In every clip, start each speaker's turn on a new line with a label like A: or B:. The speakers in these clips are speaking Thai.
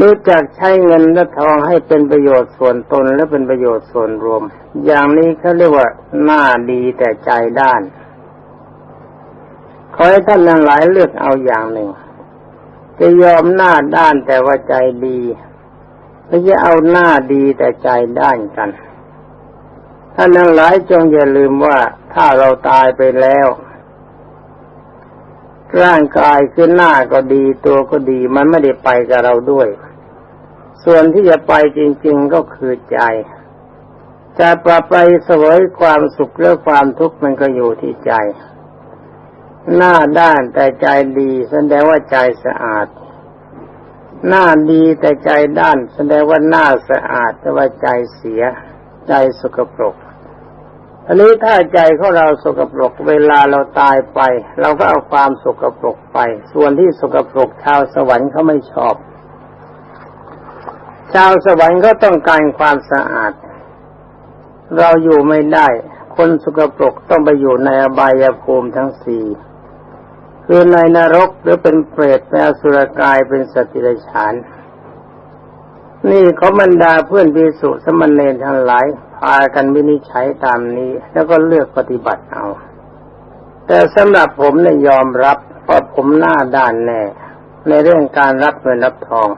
A: รู้จักใช้เงินและทองให้เป็นประโยชน์ส่วนตนและเป็นประโยชน์ส่วนรวม อย่างนี้เขาเรียกว่าหน้าดีแต่ใจด้าน ขอให้ท่านทั้งหลายเลือกเอาอย่างหนึ่ง จะยอมหน้าด้านแต่ว่าใจดีไม่จะเอาหน้าดีแต่ใจด้านกันท่านทั้งหลายจงอย่าลืมว่าถ้าเราตายไปแล้ว ร่างกายคือหน้าก็ดีตัวก็ดีมันไม่ได้ไปกับเราด้วย ส่วนที่จะไปจริง ๆก็คือใจจะปรับไปเสวยความสุขหรือความทุกข์มันก็อยู่ที่ใจ หน้าด้านแต่ใจดีแสดงว่าใจสะอาด หน้าดีแต่ใจด้านแสดงว่าหน้าสะอาดแต่ว่าใจเสียใจสกปรก อันนี้ถ้าใจของเราสกปรกเวลาเราตายไป เราก็เอาความสกปรกไป ส่วนที่สกปรกชาวสวรรค์เขาไม่ชอบ ชาวสวรรค์ก็ต้องการความสะอาด เราอยู่ไม่ได้ คนสกปรกต้องไปอยู่ในอบายภูมิทั้งสี่คือในนรกหรือเป็นเปรตเป็นอสุรกายเป็นสติรฉาน นี่เขาบรรดาเพื่อนพิสุสมณเณรทั้งหลายพากันวินิจฉัยตามนี้ แล้วก็เลือกปฏิบัติเอา แต่สำหรับผมเนี่ยยอมรับเพราะผมหน้าด้านแน่ ในเรื่องการรับเงินรับทอง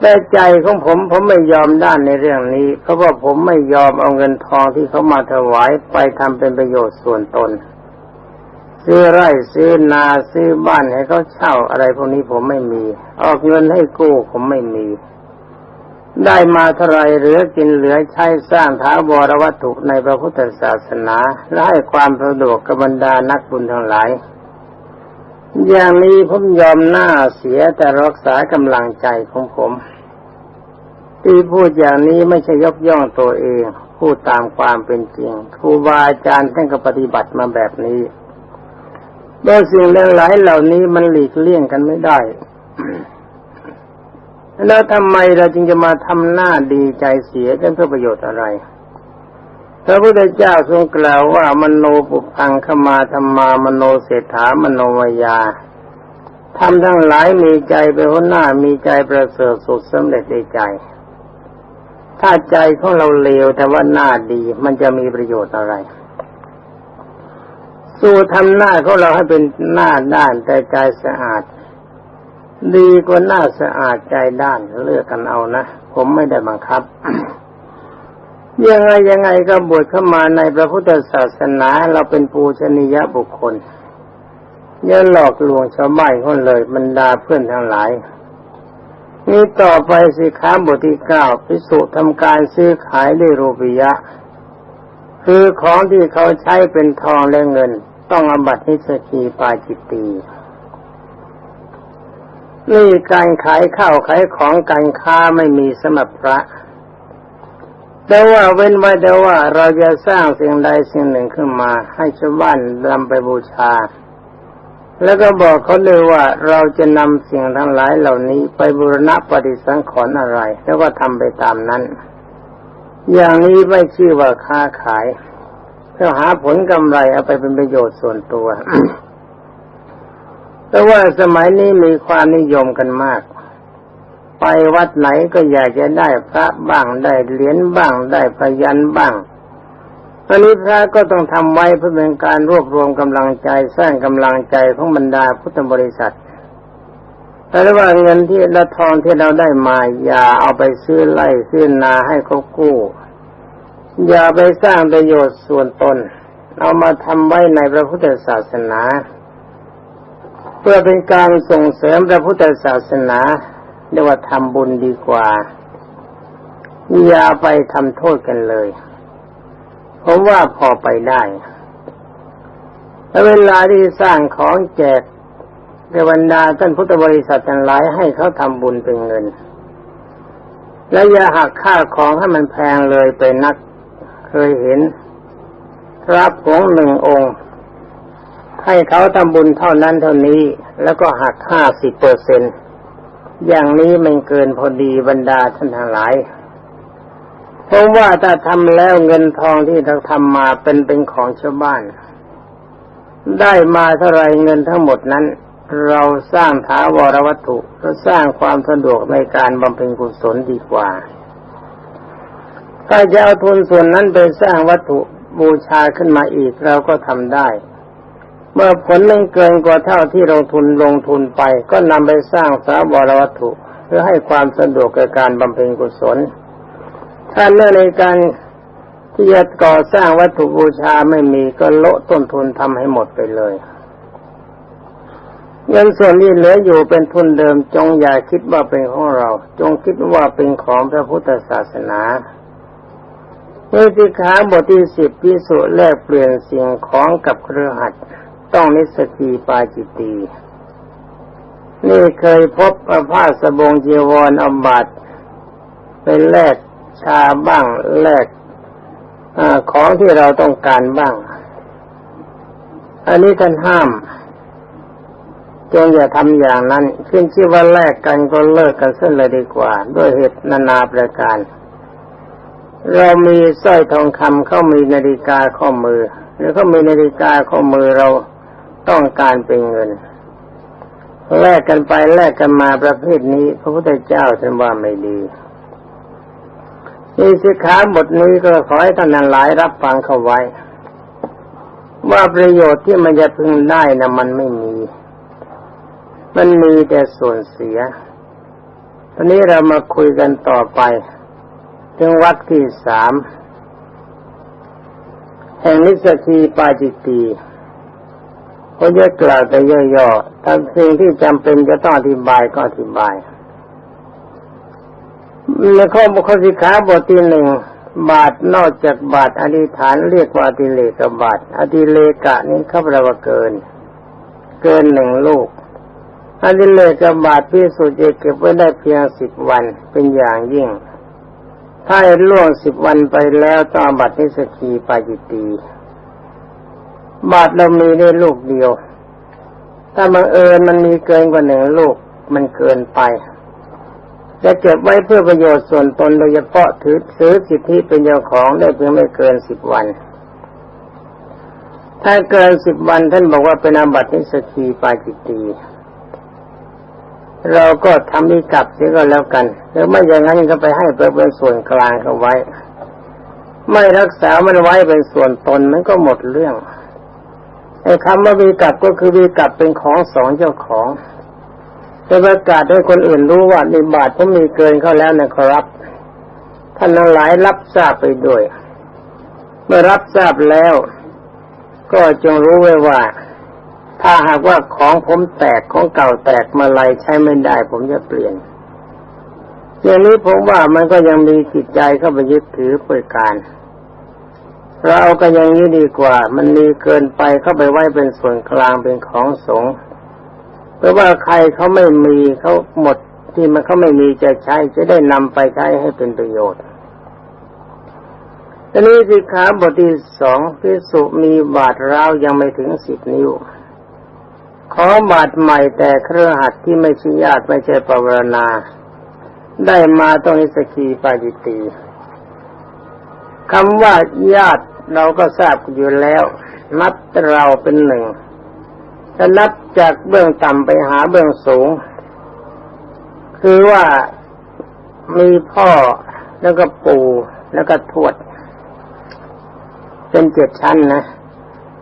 A: แต่ใจของผมผมไม่ยอมด้านในเรื่องนี้ เพราะว่าผมไม่ยอมเอาเงินทองที่เขามาถวายไปทำเป็นประโยชน์ส่วนตน ซื้อไร่ซื้อนาซื้อบ้านให้เขาเช่าอะไรพวกนี้ผมไม่มี ออกเงินให้กู้ผมไม่มี ได้มาเท่าไรเหลือกินเหลือใช้สร้างท้าวรวัตถุในพระพุทธศาสนา และให้ความสะดวกกับบรรดานักบุญทั้งหลาย อย่างนี้ผมยอมหน้าเสียแต่รักษากำลังใจของผม ที่พูดอย่างนี้ไม่ใช่ยกย่องตัวเอง พูดตามความเป็นจริงครูบาอาจารย์ท่านก็ปฏิบัติมาแบบนี้โดยสิ่งหลายเหล่านี้มันหลีกเลี่ยงกันไม่ได้ แล้วทำไมเราจึงจะมาทำหน้าดีใจเสียกันเพื่อประโยชน์อะไร พระพุทธเจ้าทรงกล่าวว่ามโนปุพังขมาธรรมามโนเศรษฐามโนมยาทำทั้งหลายมีใจไปหัวหน้ามีใจประเสริฐสุดสำเร็จในใจ ถ้าใจของเราเลวแต่ว่าหน้าดีมันจะมีประโยชน์อะไร สู้ทำหน้าของเราให้เป็นหน้าด้านแต่ใจสะอาด ดีกว่าหน้าสะอาดใจด้านเลือกกันเอานะ ผมไม่ได้บังคับ ยังไงยังไงก็บวชเข้ามาในพระพุทธศาสนาเราเป็นปูชนียบุคคลอย่าหลอกลวงชาวบ้านคนเลยบรรดาเพื่อนทั้งหลายนี่ต่อไปสิค้าบทที่เก้าพิสุทำการซื้อขายด้วยรูปิยะ คือของที่เขาใช้เป็นทองและเงิน ต้องอบัตินิสกีปาจิตตี นี่การขายข้าวขายของการค้าไม่มีสมับพระแต่ว่าเว้นไว้แต่ว่าเราจะสร้างสิ่งใดสิ่งหนึ่งขึ้นมา ให้ชาวบ้านนำไปบูชา แล้วก็บอกเขาเลยว่าเราจะนำสิ่งทั้งหลายเหล่านี้ไปบูรณะปฏิสังขรณ์อะไร แล้วก็ทำไปตามนั้น อย่างนี้ไม่ชื่อว่าค้าขายเพื่อหาผลกำไรเอาไปเป็นประโยชน์ส่วนตัว แต่ว่าสมัยนี้มีความนิยมกันมาก ไปวัดไหนก็อยากจะได้พระบ้างได้เหรียญบ้างได้พยันบ้างอันนี้พระก็ต้องทำไว้เพื่อเป็นการรวบรวมกำลังใจสร้างกำลังใจของบรรดาพุทธบริษัท แต่ว่าเงินที่ละทองที่เราได้มาอย่าเอาไปซื้อไร่ซื้อนาให้เขากู้ อย่าไปสร้างประโยชน์ส่วนตน เอามาทำไว้ในพระพุทธศาสนา เพื่อเป็นการส่งเสริมพระพุทธศาสนาเรียกว่าทำบุญดีกว่า อย่าไปทำโทษกันเลยผมว่าพอไปได้แล้วเวลาที่สร้างของแจกในบรรดาท่านพุทธบริษัททั้งหลายให้เขาทำบุญเป็นเงิน และอย่าหักค่าของให้มันแพงเลยไปนักเคยเห็นพระผงหนึ่งองค์ ให้เขาทำบุญเท่านั้นเท่านี้ แล้วก็หักห้าสิบเปอร์เซ็นต์อย่างนี้มันเกินพอดีบรรดาท่านทั้งหลาย เพราะว่าถ้าทำแล้วเงินทองที่เราทำมาเป็นเป็นของชาวบ้าน ได้มาเท่าไรเงินทั้งหมดนั้น เราสร้างถาวรวัตถุก็สร้างความสะดวกในการบำเพ็ญกุศลดีกว่า ถ้าจะเอาทุนส่วนนั้นไปสร้างวัตถุบูชาขึ้นมาอีกเราก็ทำได้ เมื่อผลมันเกินกว่าเท่าที่ลงทุนลงทุนไป ก็นำไปสร้างสาวรวัตถุ เพื่อให้ความสะดวกแก่การบำเพ็ญกุศล ถ้าเรื่องในการที่จะก่อสร้างวัตถุบูชาไม่มีก็โละต้นทุนทำให้หมดไปเลย เงินส่วนนี้เหลืออยู่เป็นทุนเดิมจงอย่าคิดว่าเป็นของเรา จงคิดว่าเป็นของพระพุทธศาสนาเมื่อสิขาบทที่สิบพิสุแลกเปลี่ยนสิ่งของกับเครือขัด ต้องนิสกีปาจิตตีนี่เคยพบอาผ้าสบงจีวรอาบัตเป็นแลกชาบ้างแลกอของที่เราต้องการบ้าง อันนี้ท่านห้าม จงอย่าทำอย่างนั้น ขึ้นชื่อว่าแลกกันก็เลิกกันเส้นเลยดีกว่า ด้วยเหตุนานาประการ เรามีสร้อยทองคำเขามีนาฬิกาข้อมือ หรือเขามีนาฬิกาข้อมือเรา ต้องการเป็นเงินแลกกันไปแลกกันมาประเภทนี้ พระพุทธเจ้าท่านว่าไม่ดีนี่สิขาบทนี้ก็ขอให้ท่านหลายรับฟังเข้าไว้ ว่าประโยชน์ที่มันจะพึงได้นะมันไม่มี มันมีแต่ส่วนเสียตอนนี้เรามาคุยกันต่อไป ถึงวัดที่สามแห่งนิสกีปาจิตตี ก็จะกล่าวแต่ย่อๆทั้งสิ่งที่จำเป็นจะต้องอธิบายก็อธิบายในข้อบุคลิขาบทที่หนึ่งบาทนอกจากบาทอธิษฐานเรียกว่าอธิเลกบาทอธิเลกะนี้เขาแปลว่าเกิน เกินหนึ่งลูกอธิเลกบาทพิสุทธิ์จเก็บไว้ได้เพียงสิบวันเป็นอย่างยิ่ง ถ้าล่วงสิบวันไปแล้วต้องบัตรนิสกีปาจิตี บาทเรามีได้ลูกเดียว ถ้าบังเอิญมันมีเกินกว่าหนึ่งลูกมันเกินไปจะเก็บไว้เพื่อประโยชน์ส่วนตนโดยเฉพาะถือซื้อสิทธิเป็นเจ้าของได้เพียงไม่เกินสิบวัน ถ้าเกินสิบวันท่านบอกว่าเป็นอาบัตินิสกีปาจิตตีเราก็ทำนิกับเสียก็แล้วกันหรือไม่อย่างนั้นก็ไปให้เป็นส่วนกลางเขาไว้ ไม่รักษามันไว้เป็นส่วนตนมันก็หมดเรื่อง ไอ้คำว่าวีกับก็คือวีกับเป็นของสองเจ้าของจะประกาศให้คนอื่นรู้ว่าในบาทผมมีเกินเขาแล้วนะครับท่านทั้งหลายรับทราบไปด้วย เมื่อรับทราบแล้ว ก็จงรู้ไว้ว่า ถ้าหากว่าของผมแตกของเก่าแตกมาลายใช้ไม่ได้ ผมจะเปลี่ยนอย่างนี้ผมว่ามันก็ยังมีจิตใจเข้าไปยึดถือเปิดการ เราก็ยังนี้ดีกว่า มันมีเกินไปเข้าไปไว้เป็นส่วนกลางเป็นของสงฆ์เพราะว่าใครเขาไม่มีเขาหมดที่มันเขาไม่มีจะใช้จะได้นำไปใช้ให้เป็นประโยชน์ทีนี้สิขาบทที่สองพิสุมีบาดร้าวยังไม่ถึงสิบนิ้ว ขอบาดใหม่แต่เครือหัดที่ไม่ใช่ญาติไม่ใช่ปวารณา ได้มาต้องนิสกีปาจิตี คำว่าญาติเราก็ทราบอยู่แล้ว นับเราเป็นหนึ่งถ้านับจากเบื้องต่ำไปหาเบื้องสูง คือว่ามีพ่อแล้วก็ปู่แล้วก็ทวด เป็นเจ็ดชั้นนะ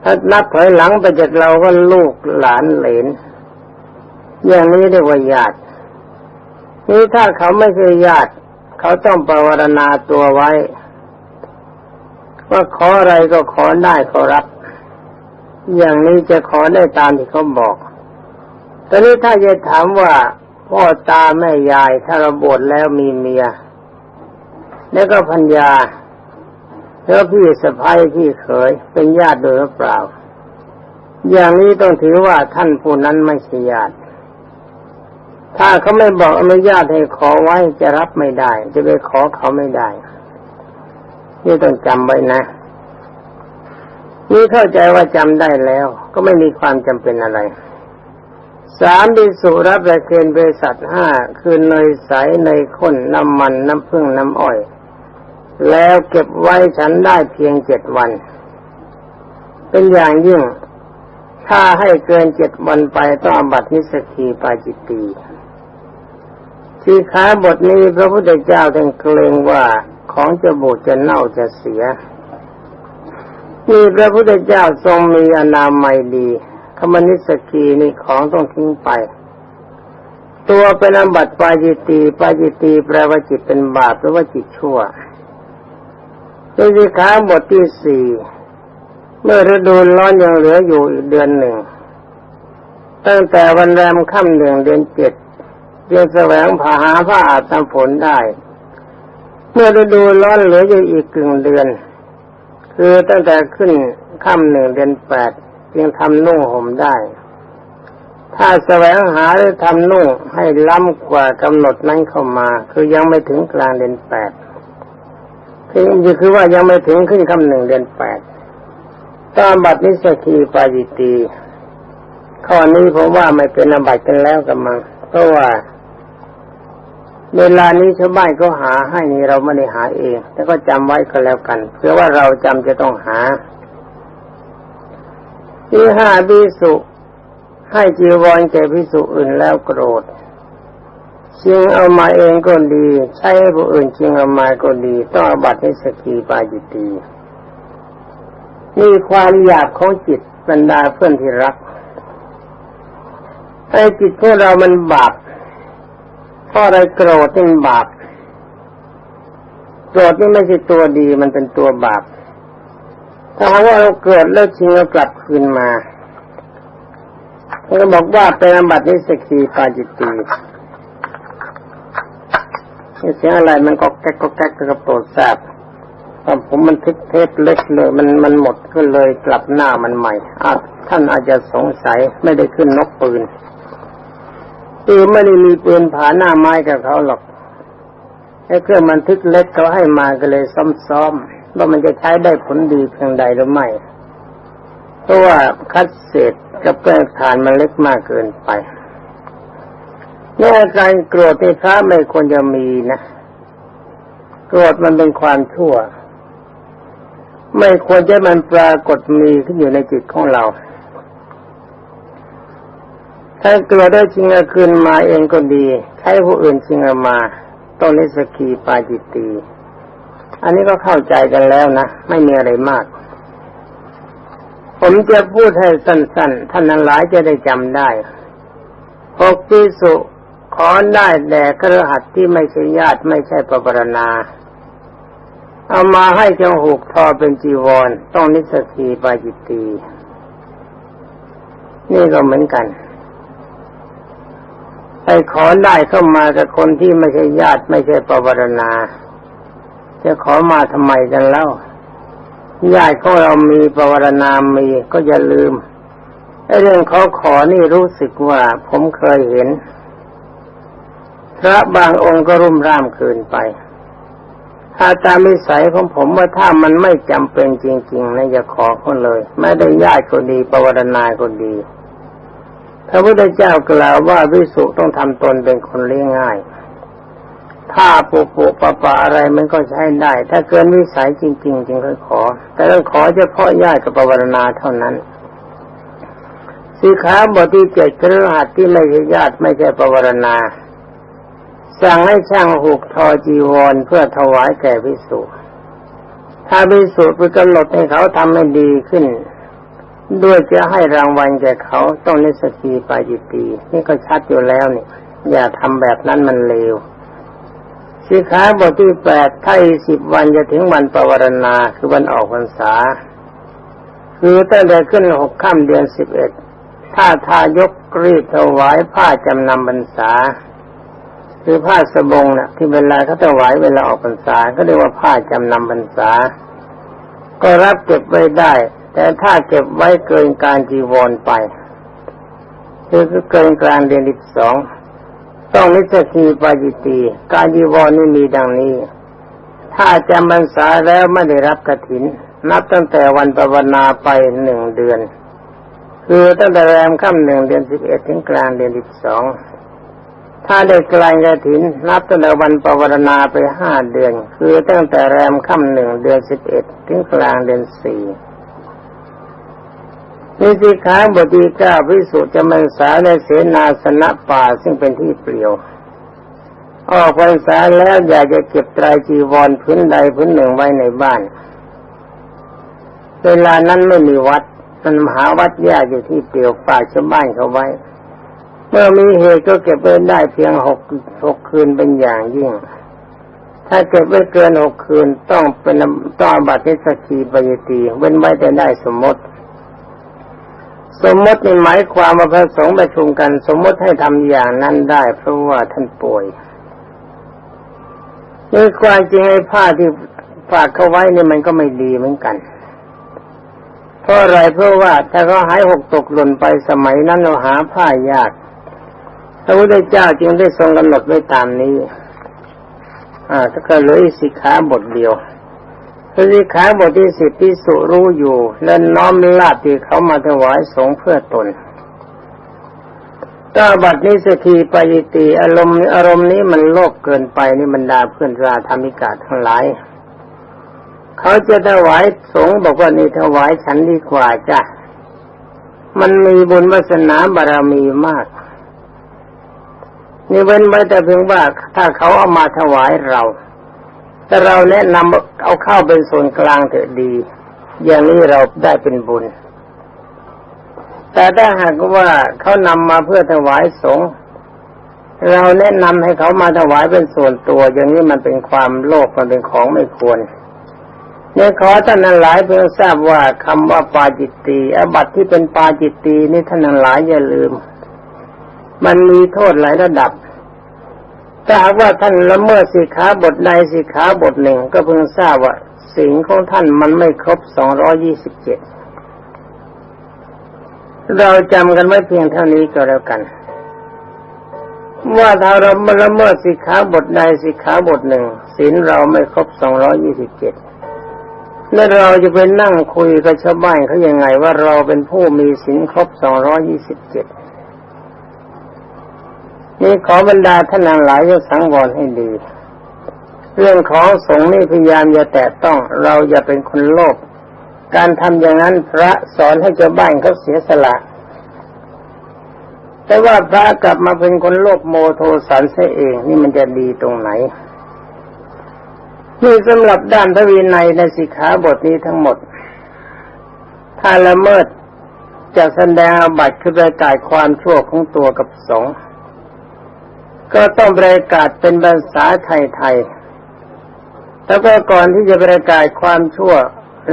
A: ถ้านับถอยหลังไปจากเราก็ลูกหลานเหลน อย่างนี้เรียกว่าญาตินี่ถ้าเขาไม่ใช่ญาติ เขาต้องปรารณาตัวไว้ ว่าขออะไรก็ขอได้ขอรับ อย่างนี้จะขอได้ตามที่เขาบอก ตอนนี้ถ้าจะถามว่าพ่อตาแม่ยายถ้าเราบวชแล้วมีเมีย แล้วก็พัญญาแล้วพี่สะพ้ายพี่เขยเป็นญาติโดยหรือเปล่า อย่างนี้ต้องถือว่าท่านผู้นั้นไม่ใช่ญาติ ถ้าเขาไม่บอกอนุญาตให้ขอไว้จะรับไม่ได้ จะไปขอเขาไม่ได้ นี่ต้องจำไว้นะ นี่เข้าใจว่าจำได้แล้ว ก็ไม่มีความจำเป็นอะไรสามบิสุรับประเคนบริษัทห้าคือเนยใสเนยข้นน้ำมันน้ำผึ้งน้ำอ้อย แล้วเก็บไว้ฉันได้เพียงเจ็ดวัน เป็นอย่างยิ่ง ถ้าให้เกินเจ็ดวันไปต้องอบัตินิสกีปาจิตตีที่ค้าบทนี้พระพุทธเจ้าท่านเกรงว่า ของจะบูดจะเน่าจะเสียนี่พระพุทธเจ้าทรงมีอนามัยดีคำนิสกีนี่ของต้องทิ้งไป ตัวเป็นอบัติปาจิตีปาจิตีแปลว่าจิตเป็นบาปหรือว่าจิตชั่วนี่สิขาบทที่สี่เมื่อฤดูร้อนยังเหลืออยู่อีกเดือนหนึ่ง ตั้งแต่วันแรมค่ำหนึ่งเดือนเจ็ดยังแสวงผาหาผ้าอาบน้ำฝนได้ เมื่อฤดูร้อนเหลืออยู่อีกกึ่งเดือน คือตั้งแต่ขึ้นค่ำหนึ่งเดือนแปดจึงทำนุ่งห่มได้ ถ้าแสวงหาหรือทำนุ่งให้ล้ำกว่ากำหนดนั้นเข้ามา คือยังไม่ถึงกลางเดือนแปดคือคือว่ายังไม่ถึงขึ้นค่ำหนึ่งเดือนแปดตามบัตรนิสกีปาจิตีข้อนี้ผมว่าไม่เป็นอบัตกันแล้วกันมั้งเพราะว่า เวลานี้ชาวบ้านก็หาให้นี่เราไม่ได้หาเองแต่ก็จำไว้ก็แล้วกันเพื่อว่าเราจำจะต้องหาที่ห้าบิสุให้จีวรแก่พิสุอื่นแล้วโกรธชิงเอามาเองก็ดี ใช้ผู้อื่นชิงเอามาก็ดี ต้องอบัตินิสกีปาจิตีนี่ความอยากของจิตบรรดาเพื่อนที่รักไอ้จิตของเรามันบาป เพราะอะไรโกรธนี่บาปโกรธนี่ไม่ใช่ตัวดีมันเป็นตัวบาปถ้าว่าเราเกิดแล้วชิงเรากลับคืนมาเขาบอกว่าเป็นอบัตินิสกีปาจิตตีเสียงอะไรมันก็แก๊กก็แก๊กกระโปรดทราบผมมันทึกเทปเล็กเลย มันมันหมดก็เลยกลับหน้ามันใหม่อาท่านอาจจะสงสัยไม่ได้ขึ้นนกปืน คือไม่ได้มีปืนผาหน้าไม้กับเขาหรอกไอ้เครื่องมันทึกเล็กเขาให้มาก็เลยซ้อมๆว่ามันจะใช้ได้ผลดีเพียงใดหรือไม่เพราะว่าคัดเศษกับแป้งฐานมันเล็กมากเกินไปเนี่ยการโกรธในพระไม่ควรจะมีนะโกรธมันเป็นความชั่ว ไม่ควรจะมันปรากฏมีขึ้นอยู่ในจิตของเรา ถ้าเกิดได้จริงเอาคืนมาเองก็ดีใช้ผู้อื่นจริงเอามาต้องนิสกีปาจิตตี อันนี้ก็เข้าใจกันแล้วนะ ไม่มีอะไรมาก ผมจะพูดให้สั้นๆ ท่านนั้นหลายจะได้จำได้หกพิสุขอได้แด่คระหัสที่ไม่ใช่ญาติไม่ใช่ปรารณา เอามาให้จงหกทอเป็นจีวร ต้องนิสกีปาจิตตี นี่ก็เหมือนกัน ไปขอได้เข้ามากับคนที่ไม่ใช่ญาติไม่ใช่ปวารณา จะขอมาทำไมกันแล้วญาติของเรามีปวารณามีก็อย่าลืมไอ้เรื่องเขาขอนี่รู้สึกว่าผมเคยเห็น พระบางองค์ก็รุ่มร่ามเกินไป ถ้าตามวิสัยของผมว่าถ้ามันไม่จำเป็นจริง ๆนะอย่าขอคนเลย ไม่ได้ญาติก็ดีปวารณาก็ดี พระพุทธเจ้ากล่าวว่าวิสุต้องทำตนเป็นคนเลี้ยงง่าย ถ้าปุปุปะปะอะไรมันก็ใช้ได้ ถ้าเกินวิสัยจริง ๆ จึงค่อยขอ แต่ต้องขอเฉพาะญาติกับปวารณาเท่านั้นสีขาบทที่เจ็ดครือหัดที่ไม่ใช่ญาติไม่ใช่ปวารณา สั่งให้ช่างหุกทอจีวรเพื่อถวายแก่พิสุถ้าพิสุไปกำหนดให้เขาทำให้ดีขึ้น ด้วยจะให้รางวัลแก่เขาต้องนิสกีปาจิตีนี่ก็ชัดอยู่แล้วนี่ อย่าทำแบบนั้นมันเลวสิขาบทที่แปดถ้าสิบวันจะถึงวันปวารณาคือวันออกพรรษา คือตั้งแต่ขึ้นหกค่ำเดือนสิบเอ็ดถ้าทายกกรีดถวายผ้าจำนำบรรษา คือผ้าสบงนะ่ะ ที่เวลาเขาถวายเวลาออกพรรษา ก็เรียกว่าผ้าจำนำพรรษา ก็รับเก็บไว้ได้ แต่ถ้าเก็บไว้เกินการจีวรไปคือเกินกลางเดือนที่สองต้องนิสกีปาจิตีการจีวรนี่มีดังนี้ ถ้าจำพรรษาแล้วไม่ได้รับกระถิน นับตั้งแต่วันปวนาไปหนึ่งเดือน คือตั้งแต่แรมค่ำหนึ่งเดือนสิบเอ็ดถึงกลางเดือนที่สองถ้าได้กลายกระถิน นับตั้งแต่วันปวารณาไปห้าเดือน คือตั้งแต่แรมค่ำหนึ่งเดือนสิบเอ็ดถึงกลางเดือนสี่ นิสิขาบทีเก้าพิสุจะมันสาในเสนาสนะป่าซึ่งเป็นที่เปลี่ยว ออกพรรษาแล้วอยากจะเก็บไตรจีวรพื้นใดพื้นหนึ่งไว้ในบ้าน เวลานั้นไม่มีวัดมันหาวัดยากอยู่ที่เปลี่ยวฝาชาวบ้านเขาไว้ เมื่อมีเหตุก็เก็บไว้ได้เพียงหกหกคืนเป็นอย่างยิ่ง ถ้าเก็บไว้เกินหกคืนต้องเป็นต้องบัติสกีปยตีเว้นไว้แต่ได้สมมติ สมมตินี่หมายความว่าพระสงฆ์ประชุมกัน สมมติให้ทำอย่างนั้นได้ เพราะว่าท่านป่วยนี่ความจริงไอ้ผ้าที่ฝากเขาไว้นี่มันก็ไม่ดีเหมือนกันเพราะอะไรเพราะว่าถ้าเขาหายหกตกหล่นไปสมัยนั้นเราหาผ้ายากพระพุทธเจ้าจึงได้ทรงกำหนดไว้ตามนี้ อ่าถ้าเก็เหลืออีกสิกขาบทเดียว สิขาบทที่สิบที่สุรู้อยู่และน้อมลาบที่เขามาถวายสงเพื่อตนก็บัดนี้สกีปยิตีอารมณ์อารมณ์นี้มันโลกเกินไปนี่บรรดาเพื่อนราธรรมิกาทั้งหลาย เขาจะถวายสงบอกว่านี่ถวายฉันดีกว่าจ้ะมันมีบุญวาสนาบารมีมาก นี่เว้นไว้แต่เพียงว่าถ้าเขาเอามาถวายเรา แต่เราแนะนำเอาเข้าเป็นส่วนกลางเถอะดี อย่างนี้เราได้เป็นบุญ แต่ถ้าหากว่าเขานำมาเพื่อถวายสงฆ์เราแนะนำให้เขามาถวายเป็นส่วนตัว อย่างนี้มันเป็นความโลภมันเป็นของไม่ควรเนี่ยขอท่านนันหลายเพื่อทราบว่าคำว่าปาจิตตีอบัตที่เป็นปาจิตตีนี่ท่านนันหลายอย่าลืม มันมีโทษหลายระดับ ถ้าหากว่าท่านละเมิดสิกขาบทใดสิกขาบทหนึ่งก็เพิ่งทราบว่าสิ่งของท่านมันไม่ครบสองร้อยี่สิบเจ็ดเราจำกันไว้เพียงเท่านี้ก็แล้วกัน ว่าถ้าเราละเมิดสิกขาบทใดสิกขาบทหนึ่งศีลเราไม่ครบสองร้อยี่สิบเจ็ดแล้วเราจะไปนั่งคุยกับชาวบ้านเขายังไงว่าเราเป็นผู้มีศีลครบสองร้อยี่สิบเจ็ด นี่ขอบรรดาท่านหลายจะสังวรให้ดี เรื่องของสงฆ์นี่พยายามอย่าแตะต้องเราอย่าเป็นคนโลภการทำอย่างนั้นพระสอนให้เจ้าบ้านเขาเสียสละ แต่ว่าพระกลับมาเป็นคนโลภโมโทสันเสียเอง นี่มันจะดีตรงไหนนี่สำหรับด้านพระวินัยในสิกขาบทนี้ทั้งหมด ถ้าละเมิดจะแสดงอาบัติคือประกาศความชั่วของตัวกับสงฆ์ ก็ต้องประกาศเป็นภาษาไทยๆแล้วก็ก่อนที่จะประกาศความชั่ว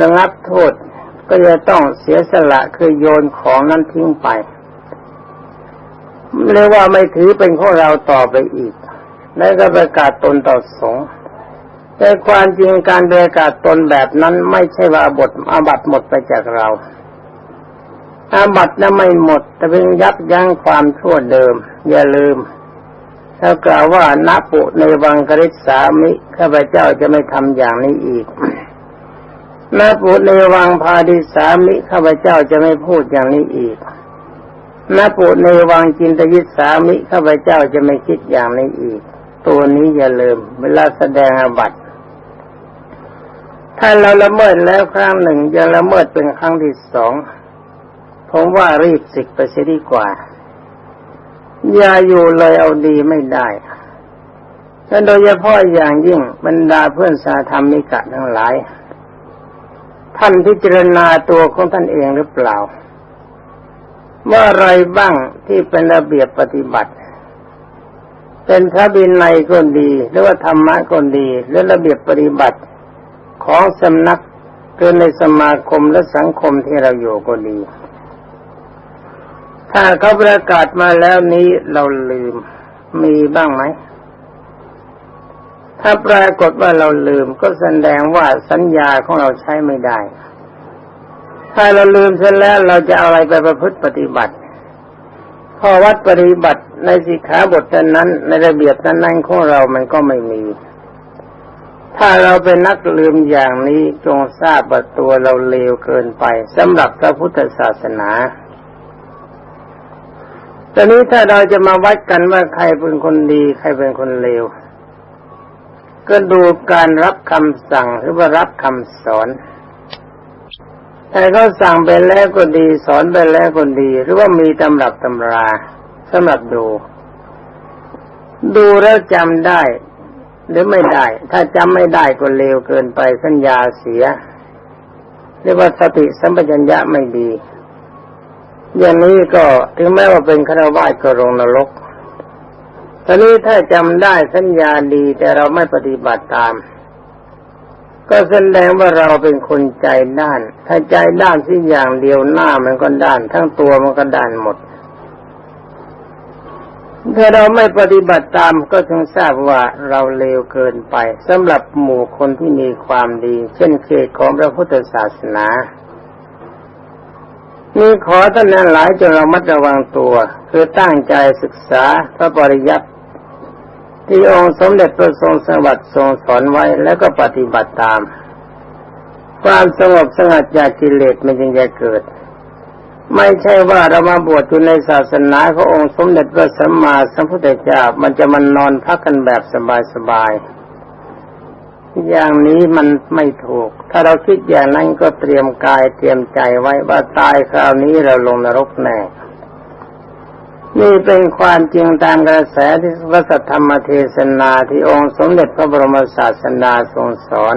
A: ระงับโทษ ก็จะต้องเสียสละคือโยนของนั้นทิ้งไปเรียกว่าไม่ถือเป็นของเราต่อไปอีก แล้วก็ประกาศตนต่อสงฆ์แต่ความจริงการประกาศตนแบบนั้นไม่ใช่ว่าบทอาบัตหมดไปจากเรา อาบัตนั้นไม่หมด แต่เพียงยับยั้งความชั่วเดิม อย่าลืม ถ้ากล่าวว่านัปุในวังกฤษสามิข้าพเจ้าจะไม่ทำอย่างนี้อีกนัปุในวังพาดิสามิข้าพเจ้าจะไม่พูดอย่างนี้อีกนัปุในวังจินตยิสามิข้าพเจ้าจะไม่คิดอย่างนี้อีก ตัวนี้อย่าลืม เวลาแสดงอบัติถ้าเราละเมิดแล้วครั้งหนึ่งยังละเมิดเป็นครั้งที่สองผมว่ารีบสิกไปเสียดีกว่า อย่าอยู่เลยเอาดีไม่ได้และโดยเฉพาะอย่างยิ่งบรรดาเพื่อนสาธรรมิกะทั้งหลาย ท่านพิจารณาตัวของท่านเองหรือเปล่าว่าอะไรบ้างที่เป็นระเบียบปฏิบัติ เป็นพระบินในก็ดี หรือว่าธรรมะก็ดี หรือระเบียบปฏิบัติของสำนักเกินในสมาคมและสังคมที่เราอยู่ก็ดี ถ้าเขาประกาศมาแล้วนี้เราลืมมีบ้างไหม ถ้าปรากฏว่าเราลืมก็แสดงว่าสัญญาของเราใช้ไม่ได้ ถ้าเราลืมเสร็จแล้วเราจะอะไรไปประพฤติปฏิบัติพอวัดปฏิบัติในสิกขาบทนั้น ในระเบียบนั้นๆของเรามันก็ไม่มี ถ้าเราเป็นนักลืมอย่างนี้จงทราบว่าตัวเราเลวเกินไปสำหรับพระพุทธศาสนา ตอนนี้ถ้าเราจะมาวัดกันว่าใครเป็นคนดี ใครเป็นคนเลว ก็ดูการรับคำสั่งหรือว่ารับคำสอนแต่ก็สั่งไปแล้วก็ดี สอนไปแล้วก็ดี หรือว่ามีตำรับตำราสำหรับดู ดูแล้วจำได้ หรือไม่ได้ ถ้าจำไม่ได้ก็เลวเกินไปสัญญาเสีย เรียกว่าสติสัมปชัญญะไม่ดี อย่างนี้ก็ถึงแม้ว่าเป็นคารวะก็ลงนรกตอนนี้ถ้าจำได้สัญญาดีแต่เราไม่ปฏิบัติตาม ก็แสดงว่าเราเป็นคนใจด้าน ถ้าใจด้านสิ่อย่างเดียวหน้ามันก็ด้าน ทั้งตัวมันก็ด้านหมด ถ้าเราไม่ปฏิบัติตามก็ถึงทราบว่าเราเลวเกินไปสำหรับหมู่คนที่มีความดี เช่นเขตของพระพุทธศาสนา นี่ขอท่านนั้นหลายจงระมัดระวังตัว คือตั้งใจศึกษาพระปริยัติที่องค์สมเด็จพระทรงสวัสดิ์ทรงสอนไว้แล้วก็ปฏิบัติตาม ความสงบสงัดจากกิเลสมันจึงจะเกิด ไม่ใช่ว่าเรามาบวชอยู่ในศาสนาขององค์สมเด็จพระสัมมาสัมพุทธเจ้ามันจะมันนอนพักกันแบบสบายๆ อย่างนี้มันไม่ถูก ถ้าเราคิดอย่างนั้นก็เตรียมกายเตรียมใจไว้ว่าตายคราวนี้เราลงนรกแน่ นี่เป็นความจริงตามกระแสที่พระสัทธรรมเทศนาที่องค์สมเด็จพระบรมศาสดาทรงสอน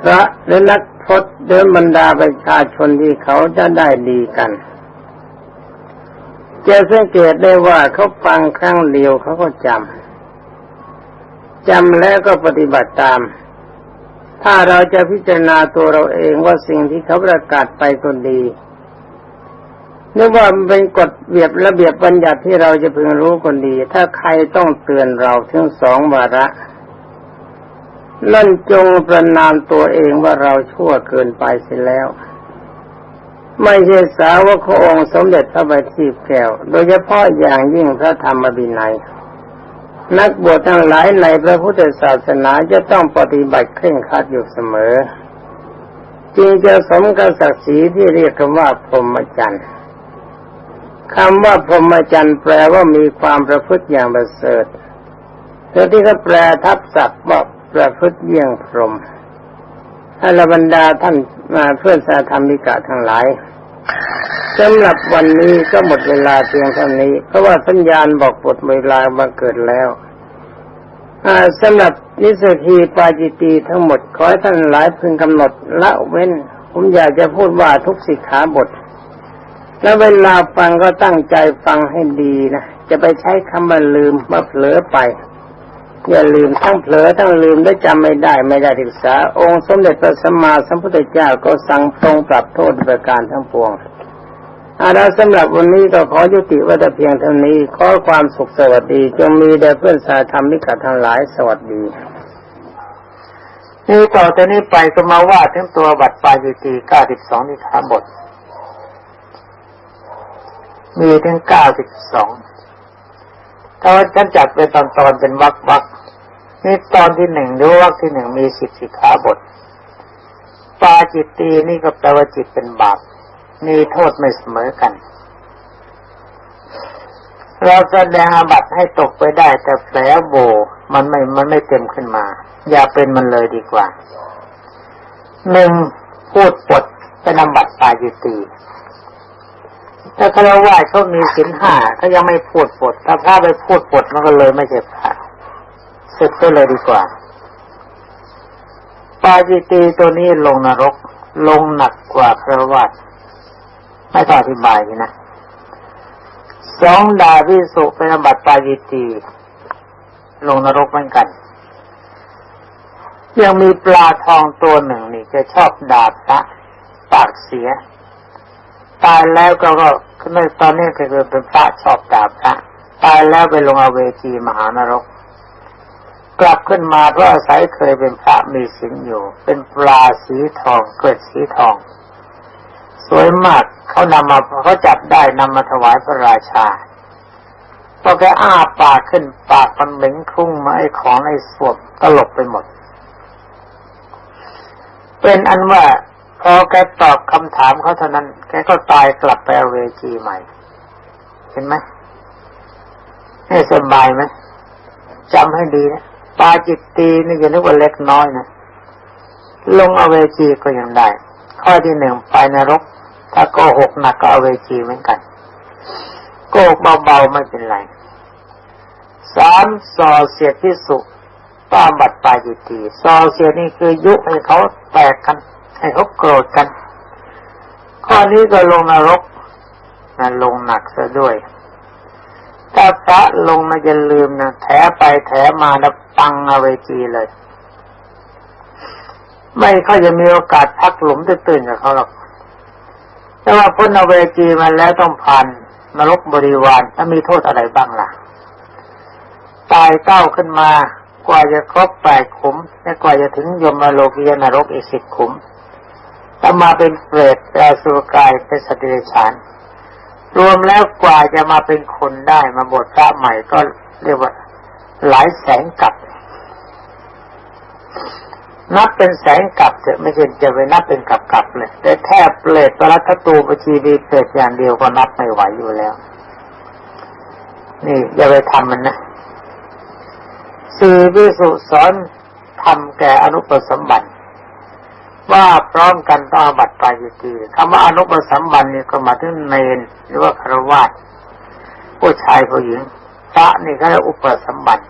A: พระและนักพจน์เดินบรรดาประชาชนที่เขาจะได้ดีกันจะสังเกตได้ว่าเขาฟังครั้งเดียวเขาก็จำ จำแล้วก็ปฏิบัติตาม ถ้าเราจะพิจารณาตัวเราเองว่าสิ่งที่เขาประกาศไปก็ดีนึกว่ามันเป็นกฎเบียบระเบียบบัญญัติที่เราจะพึงรู้คนดี ถ้าใครต้องเตือนเราถึงสองวาระนั่นจงประนามตัวเองว่าเราชั่วเกินไปเสียแล้ว ไม่ใช่สาวกขององค์สมเด็จพระบัณฑิตแก้ว โดยเฉพาะอย่างยิ่งพระธรรมบินัย นักบวชทั้งหลายในพระพุทธศาสนาจะต้องปฏิบัติเคร่งครัดอยู่เสมอ จึงจะสมกับศักดิ์ศรีที่เรียกว่าพรหมจรรย์คำว่าพรหมจรรย์แปลว่ามีความประพฤติอย่างประเสริฐแล้วที่เขาแปลทับศัพท์ว่าประพฤติเยี่ยงพรหมอรบรรดาท่านมาเพื่อนสาธรรมิกะทั้งหลาย สำหรับวันนี้ก็หมดเวลาเพียงเท่านี้ เพราะว่าสัญญาณบอกหมดเวลามาเกิดแล้วสำหรับนิสกีปาจิตีทั้งหมดขอให้ท่านหลายพึงกำหนดละเว้น ผมอยากจะพูดว่าทุกสิกขาบท แล้วเวลาฟังก็ตั้งใจฟังให้ดีนะจะไปใช้คำว่าลืมมาเผลอไป อย่าลืมทั้งเผลอทั้งลืมได้จำไม่ได้ไม่ได้ศึกษา องค์สมเด็จพระสัมมาสัมพุทธเจ้าก็สั่งตรงปรับโทษประการทั้งปวง อาละสำหรับวันนี้ก็ขอยุติไว้แต่เพียงเท่านี้ ขอความสุขสวัสดี จงมีแด่เพื่อนสาธรรมิกทั้งหลายสวัสดีนี่ต่อจากนี้ไปก็มาว่าถึงตัวบัตรปาจิตีเก้าสิบสองนิทานบท มีถึงเก้าสิบสองถ้าว่าฉันจัดเป็นตอนตอนเป็นวักวักนี่ตอนที่หนึ่งหรือวักที่หนึ่งมีสิบสิขาบทปาจิตตีนี่ก็แปลว่าจิตเป็นบาป มีโทษไม่เสมอกัน เราแสดงอาบัตให้ตกไปได้ แต่แผลโบมันไม่มันไม่เต็มขึ้นมา อย่าเป็นมันเลยดีกว่าหนึ่งพูดปดเป็นอาบัตปาจิตีถ้าคารวะเขามีสินห้าเขายังไม่พูดปด ถ้าพระไปพูดปดมันก็เลยไม่ใช่พระสึกไปเลยดีกว่า ปาจิตีตัวนี้ลงนรก ลงหนักกว่าคารวะ ไม่ต้องอธิบายนะสองดาวิสุเป็นอบัติปาจิตีลงนรกเหมือนกัน ยังมีปลาทองตัวหนึ่งนี่จะชอบด่าพระปากเสีย ตายแล้วก็ก็ในตอนนี้ก็คือเป็นพระชอบด่าพระตายแล้วไปลงอเวจีมหานรก กลับขึ้นมาเพราะอาศัยเคยเป็นพระมีศีลอยู่ เป็นปลาสีทองเกิดสีทอง สวยมากเขานำมาเขาจับได้นำมาถวายพระราชาพอแกอ้าปากขึ้นปากมันเหม็นคลุ้งมาไอ้ของไอ้สวบตลบไปหมด เป็นอันว่าพอแกตอบคำถามเขาเท่านั้น แกก็ตายกลับไปเวจีใหม่ เห็นไหมให้สบายไหมจำให้ดีนะปาจิตตีนี่อย่านึกว่าเล็กน้อยนะลงอเวจีก็ยังได้
B: ข้อที่หนึ่งไปนรก ถ้าโกหกหนักก็เอาเวจีเหมือนกัน โกหกเบาๆไม่เป็นไรสามส่อเสียที่สุป้าบัดปลายิตีส่อเสียนี่คือยุให้เขาแตกกัน ให้เขาโกรธกัน ข้อนี้ก็ลงนรกนะลงหนักซะด้วยถ้าพระลงมาจะลืมนะแถไปแถมาแล้วปังเอาเวจีเลย ไม่ค่อยจะมีโอกาสพักหลุมตื่นๆกับเขาหรอก แต่ว่าพ้นอาเวจีมาแล้วต้องผ่านนรกบริวารถ้ามีโทษอะไรบ้างล่ะ ตายเก้าขึ้นมากว่าจะครบแปดขุม และกว่าจะถึงยมโลกียนรกอีกสิบขุมถ้ามาเป็นเปรตแปลสุกายเป็นสตว์เดรัจฉานรวมแล้วกว่าจะมาเป็นคนได้มาบทพระใหม่ก็เรียกว่าหลายแสนกับ นับเป็นแสนกับเถอะไม่ใช่จะไปนับเป็นกับกับเลย แต่แค่เปรตปรัตตูปชีวีเปรตอย่างเดียวก็นับไม่ไหวอยู่แล้ว นี่อย่าไปทำมันนะสี่วิสุสอนทำแก่อนุปสมบัติว่าพร้อมกันต้องอบัตรปายิตีคำว่าอนุปสมบัตินี่ก็หมายถึงเนนหรือว่าคารวาสผู้ชายผู้หญิงพระนี่ก็เรียกอุปสมบัติ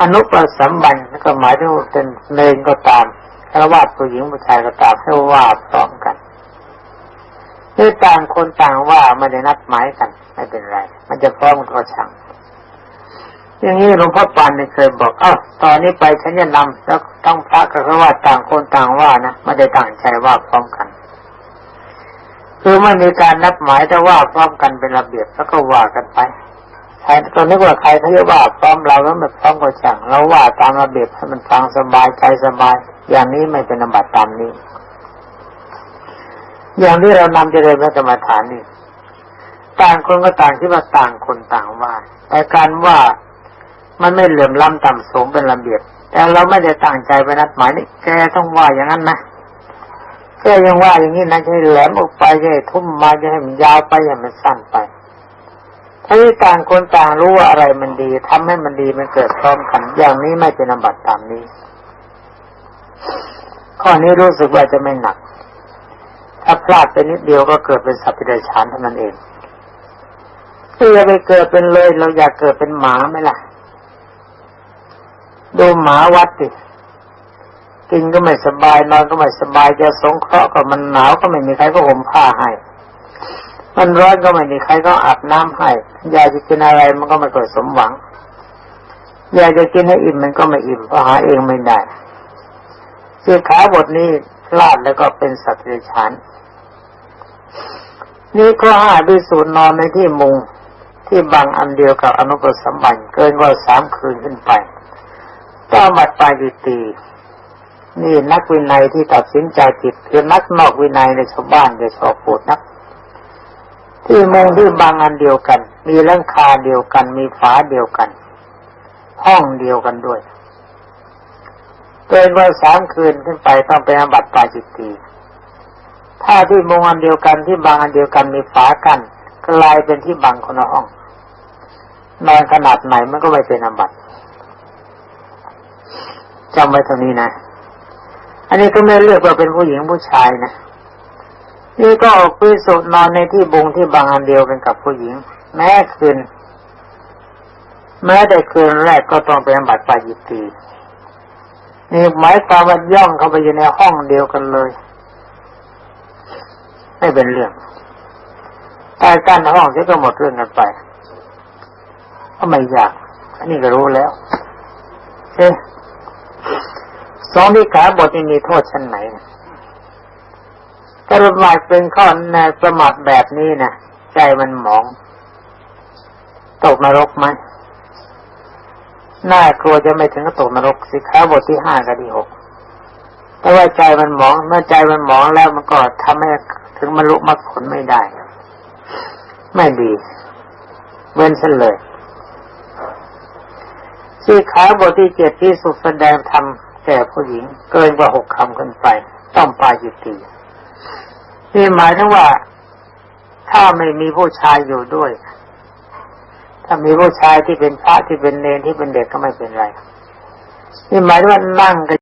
B: อนุปสัมบันก็หมายถึงเป็นเนรก็ตามคารวะผู้หญิงผู้ชายก็ตามให้ว่าพร้อมกันที่ต่างคนต่างว่าไม่ได้นัดหมายกันไม่เป็นไร มันจะพร้อมก็ช่างอย่างนี้หลวงพ่อปานเนี่ยเคยบอกอ้าวตอนนี้ไปฉันจะนำแล้วต้องพระกับคารวะต่างคนต่างว่านะไม่ได้ต่างใจว่าพร้อมกัน คือไม่มีการนัดหมายแต่ว่าพร้อมกันเป็นระเบียบแล้วก็ว่ากันไป ครตอนนี้ว่าใครเขาจะว่าพร้อมเราแล้วแบบพร้อมก็ช่างเราว่าตามระเบียบให้มันฟังสบายใจสบาย อย่างนี้ไม่เป็นอบัตตามนี้ อย่างที่เรานำเจริญพระกรรมฐานนี่ต่างคนก็ต่างที่ว่าต่างคนต่างว่า แต่การว่ามันไม่เหลื่อมล้ำต่ำสูงเป็นระเบียบ แต่เราไม่ได้ตั้งใจไปนัดหมายนี่แกต้องว่าอย่างนั้นนะแกยังว่าอย่างนี้นะจะให้แหลมออกไปจะให้ทุ่มมาจะให้มันยาวไปอย่ามันสั้นไป ถ้าต่างคนต่างรู้ว่าอะไรมันดีทำให้มันดีมันเกิดพร้อมกัน อย่างนี้ไม่เป็นอบัติตามนี้ ข้อนี้รู้สึกว่าจะไม่หนัก ถ้าพลาดไปนิดเดียวก็เกิดเป็นสัตว์เดรัจฉานเท่านั้นเองที่จะไปเกิดเป็นเลย เราอยากเกิดเป็นหมาไหมล่ะ ดูหมาวัดดิกินก็ไม่สบายนอนก็ไม่สบายจะสงเคราะห์กับมันหนาวก็ไม่มีใครก็ห่มผ้าให้ มันร้อนก็ไม่มีใครก็อาบน้ำให้อยากจะกินอะไรมันก็ไม่เกิดสมหวังอยากจะกินให้อิ่มมันก็ไม่อิ่มเพราะหาเองไม่ได้คือขาบทนี้พลาดแล้วก็เป็นสัตว์เดรัจฉานนี่ข้อห้าพิสูจน์นอนในที่มุงที่บังอันเดียวกับอนุปสัมบันเกินกว่าสามคืนขึ้นไปก็มัดปายิตี นี่นักวินัยที่ตัดสินใจผิดคือนักนอกวินัยในชาวบ้านจะชอบพูดนัก ที่มุงที่บังอันเดียวกัน มีหลังคาเดียวกัน มีฝาเดียวกัน ห้องเดียวกันด้วยเกินว่าสามคืนขึ้นไปต้องเป็นอาบัติปาจิตตีถ้าที่มุงอันเดียวกันที่บังอันเดียวกันมีฝากันกลายเป็นที่บังคนห้องนอนขนาดไหนมันก็ไม่เป็นอาบัติจำไว้ตรงนี้นะ อันนี้ก็ไม่เลือกว่าเป็นผู้หญิงผู้ชายนะ นี่ก็ออกพิสูจน์นอนในที่บุงที่บางอันเดียวกันกับผู้หญิง แม้คืนแม้แต่คืนแรกก็ต้องเป็นบัตรปายิตีนี่หมายความว่าย่องเข้าไปอยู่ในห้องเดียวกันเลย ไม่เป็นเรื่องตายกันห้องเสียก็หมดเรื่องกันไปก็ไม่ยากอันนี้ก็รู้แล้วเอ๊สองที่ขาบทนี้มีโทษชั้นไหนนะ ประมาทเป็นข้อในประมาทแบบนี้นะใจมันหมอง ตกนรกไหมน่ากลัวจะไม่ถึงกับตกนรกสิขาบทที่ห้ากับที่หกแต่ว่าใจมันหมอง เมื่อใจมันหมองแล้วมันก็ทำให้ถึงมรรลุมรรคผลไม่ได้ ไม่ดี เว้นเส้นเลยสิขาบทที่เจ็ดที่สุดแสดงธรรมแก่ผู้หญิง เกินกว่าหกคำขึ้นไป ต้องปาจิตตี นี่หมายถึงว่า ถ้าไม่มีผู้ชายอยู่ด้วย ถ้ามีผู้ชายที่เป็นพระที่เป็นเนรที่เป็นเด็กก็ไม่เป็นไรนี่หมายถึงว่านั่งกัน